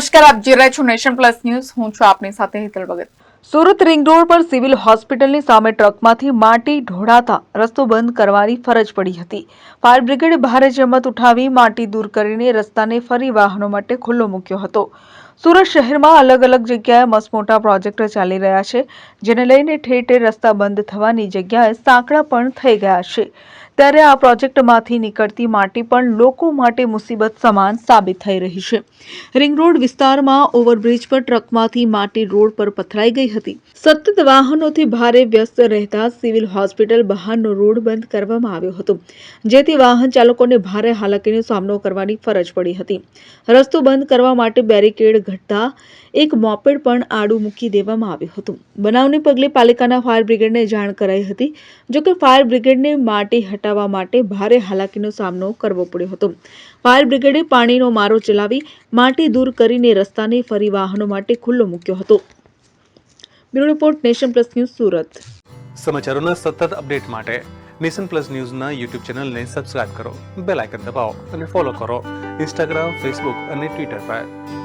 નમસ્કાર, આપ જે છો નેશન પ્લસ ન્યૂઝ. હું છું આપની સાથે હિતલ ભગત. સુરત રિંગ રોડ પર સિવિલ હોસ્પિટલની સામે ટ્રકમાંથી માટી ઢોળાતા રસ્તો બંધ કરવાની ફરજ પડી હતી. ફાયર બ્રિગેડે ભારે જહેમત ઉઠાવી માટી દૂર કરીને રસ્તાને ફરી વાહનો માટે ખુલ્લો મૂક્યો હતો. સુરત શહેરમાં અલગ અલગ જગ્યાએ મસમોટા પ્રોજેક્ટ ચાલી રહ્યા છે, જેને લઈને ઠેર ઠેર રસ્તા બંધ થવાની જગ્યાએ સાંકડા પણ થઈ ગયા છે. ત્યારે આ પ્રોજેક્ટમાંથી નીકળતી માટી પણ લોકો માટે મુસીબત સમાન સાબિત થઈ રહી છે. રિંગ રોડ વિસ્તારમાં ઓવરબ્રિજ પર ટ્રકમાંથી માટી રોડ પર પથરાઈ ગઈ હતી. સતત વાહનોથી ભારે વ્યસ્ત રહેતા સિવિલ હોસ્પિટલ બહારનો રોડ બંધ કરવામાં આવ્યો હતો, જેથી વાહન ચાલકોને ભારે હાલાકીનો સામનો કરવાની ફરજ પડી હતી. રસ્તો બંધ કરવા માટે બેરિકેડ ઘટતા એક મોપેડ પણ આડું મૂકી દેવામાં આવ્યું હતું. બનાવને પગલે પાલિકાના ફાયર બ્રિગેડને જાણ કરાઈ હતી, જોકે ફાયર બ્રિગેડને માટી હટાવવા માટે ભારે હાલાકીનો સામનો કરવો પડ્યો હતો. ફાયર બ્રિગેડે પાણીનો મારો ચલાવી માટી દૂર કરીને રસ્તાને ફરી વાહનો માટે ખુલ્લો મૂક્યો હતો. Bureau report, Nation Plus News, Surat. સમાચારોના સતત અપડેટ માટે નેશન પ્લસ ન્યૂઝના યુટ્યુબ ચેનલને સબસ્ક્રાઇબ કરો, બેલ આઇકન દબાવો અને ફોલો કરો ઇન્સ્ટાગ્રામ, ફેસબુક અને ટ્વિટર પર.